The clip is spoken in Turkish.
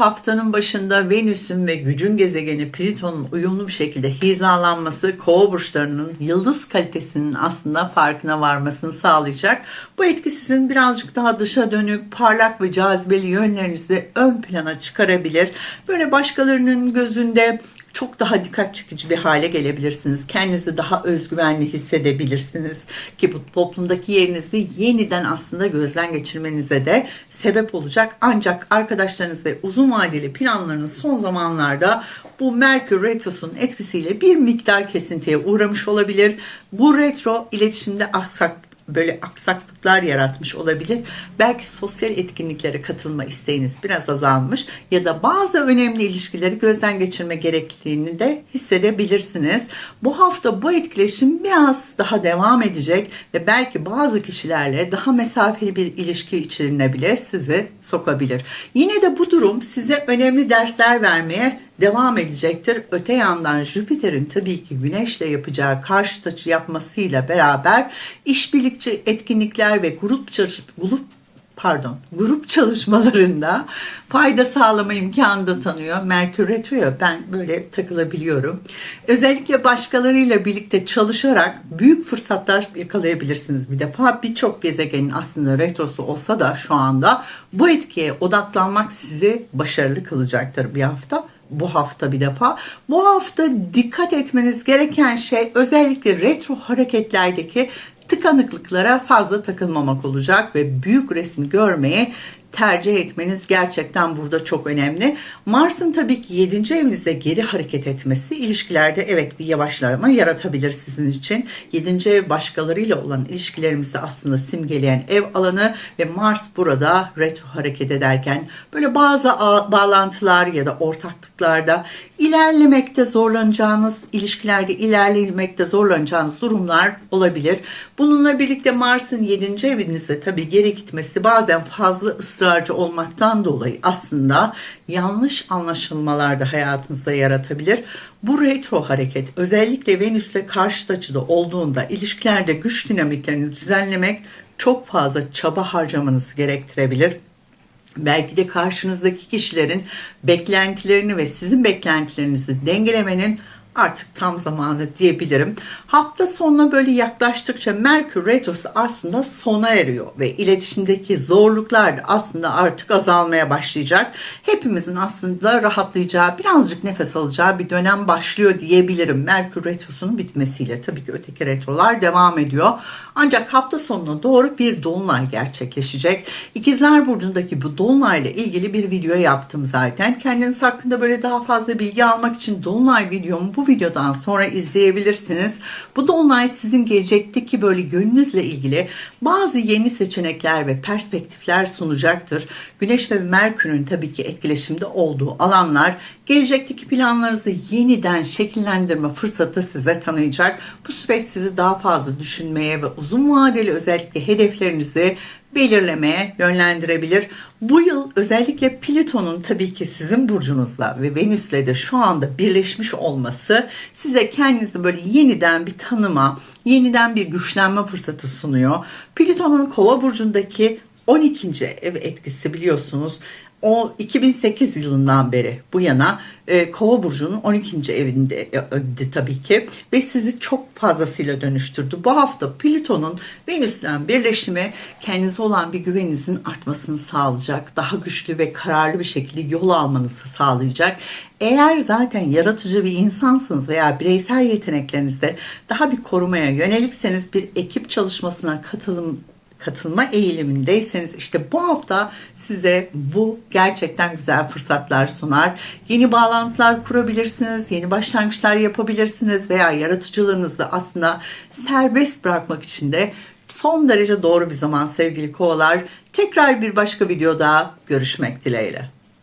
haftanın başında Venüs'ün ve gücün gezegeni Plüton'un uyumlu bir şekilde hizalanması kova burçlarının yıldız kalitesinin aslında farkına varmasını sağlayacak. Bu etki sizin birazcık daha dışa dönük, parlak ve cazibeli yönlerinizi ön plana çıkarabilir. Böyle başkalarının gözünde çok daha dikkat çekici bir hale gelebilirsiniz. Kendinizi daha özgüvenli hissedebilirsiniz ki bu toplumdaki yerinizi yeniden aslında gözden geçirmenize de sebep olacak. Ancak arkadaşlarınız ve uzun vadeli planlarınız son zamanlarda bu Merkür Retrosu'nun etkisiyle bir miktar kesintiye uğramış olabilir. Bu retro iletişimde aksak böyle aksaklıklar yaratmış olabilir. Belki sosyal etkinliklere katılma isteğiniz biraz azalmış ya da bazı önemli ilişkileri gözden geçirme gerekliliğini de hissedebilirsiniz. Bu hafta bu etkileşim biraz daha devam edecek ve belki bazı kişilerle daha mesafeli bir ilişki içine bile sizi sokabilir. Yine de bu durum size önemli dersler vermeye devam edecektir. Öte yandan Jüpiter'in tabii ki Güneş'le yapacağı karşı açı yapmasıyla beraber işbirlikçi etkinlikler ve grup çalış grup pardon grup çalışmalarında fayda sağlama imkanı da tanıyor. Merkür Retro'ya ben böyle takılabiliyorum. Özellikle başkalarıyla birlikte çalışarak büyük fırsatlar yakalayabilirsiniz. Bir defa birçok gezegenin aslında retrosu olsa da şu anda bu etkiye odaklanmak sizi başarılı kılacaktır bir hafta bu hafta bir defa. Bu hafta dikkat etmeniz gereken şey özellikle retro hareketlerdeki tıkanıklıklara fazla takılmamak olacak ve büyük resmi görmeye tercih etmeniz gerçekten burada çok önemli. Mars'ın tabii ki 7. evinizde geri hareket etmesi ilişkilerde evet bir yavaşlama yaratabilir sizin için. 7. ev başkalarıyla olan ilişkilerimizi aslında simgeleyen ev alanı ve Mars burada retro hareket ederken böyle bazı bağlantılar ya da ortaklıklarda ilerlemekte zorlanacağınız, ilişkilerde ilerlemekte zorlanacağınız durumlar olabilir. Bununla birlikte Mars'ın 7. evinizde tabii geri gitmesi bazen fazla ısrarcı olmaktan dolayı aslında yanlış anlaşılmalar da hayatınızda yaratabilir. Bu retro hareket özellikle Venüs'le karşıt açıda olduğunda ilişkilerde güç dinamiklerini düzenlemek çok fazla çaba harcamanızı gerektirebilir belki de karşınızdaki kişilerin beklentilerini ve sizin beklentilerinizi dengelemenin artık tam zamanı diyebilirim. Hafta sonuna böyle yaklaştıkça Merkür Retrosu aslında sona eriyor ve iletişimdeki zorluklar da aslında artık azalmaya başlayacak. Hepimizin aslında rahatlayacağı, birazcık nefes alacağı bir dönem başlıyor diyebilirim. Merkür Retrosu'nun bitmesiyle tabii ki öteki retrolar devam ediyor. Ancak hafta sonuna doğru bir dolunay gerçekleşecek. İkizler Burcu'ndaki bu dolunayla ilgili bir video yaptım zaten. Kendiniz hakkında böyle daha fazla bilgi almak için dolunay videomu bu videodan sonra izleyebilirsiniz. Bu dolunay sizin gelecekteki böyle gönlünüzle ilgili bazı yeni seçenekler ve perspektifler sunacaktır. Güneş ve Merkür'ün tabii ki etkileşimde olduğu alanlar gelecekteki planlarınızı yeniden şekillendirme fırsatı size tanıyacak. Bu süreç sizi daha fazla düşünmeye ve uzun vadeli özellikle hedeflerinizi belirlemeye yönlendirebilir. Bu yıl özellikle Plüton'un tabii ki sizin burcunuzla ve Venüs'le de şu anda birleşmiş olması size kendinizi böyle yeniden bir tanıma, yeniden bir güçlenme fırsatı sunuyor. Plüton'un Kova burcundaki 12. ev etkisi biliyorsunuz o 2008 yılından beri bu yana e, Kova burcunun 12. evinde e, tabii ki ve sizi çok fazlasıyla dönüştürdü. Bu hafta Plüton'un Venüs'le birleşimi kendinize olan bir güveninizin artmasını sağlayacak. Daha güçlü ve kararlı bir şekilde yol almanızı sağlayacak. Eğer zaten yaratıcı bir insansınız veya bireysel yeteneklerinizde daha bir korumaya yönelikseniz bir ekip çalışmasına katılım katılma eğilimindeyseniz işte bu hafta size bu gerçekten güzel fırsatlar sunar. Yeni bağlantılar kurabilirsiniz, yeni başlangıçlar yapabilirsiniz veya yaratıcılığınızı aslında serbest bırakmak için de son derece doğru bir zaman sevgili kovalar. Tekrar bir başka videoda görüşmek dileğiyle.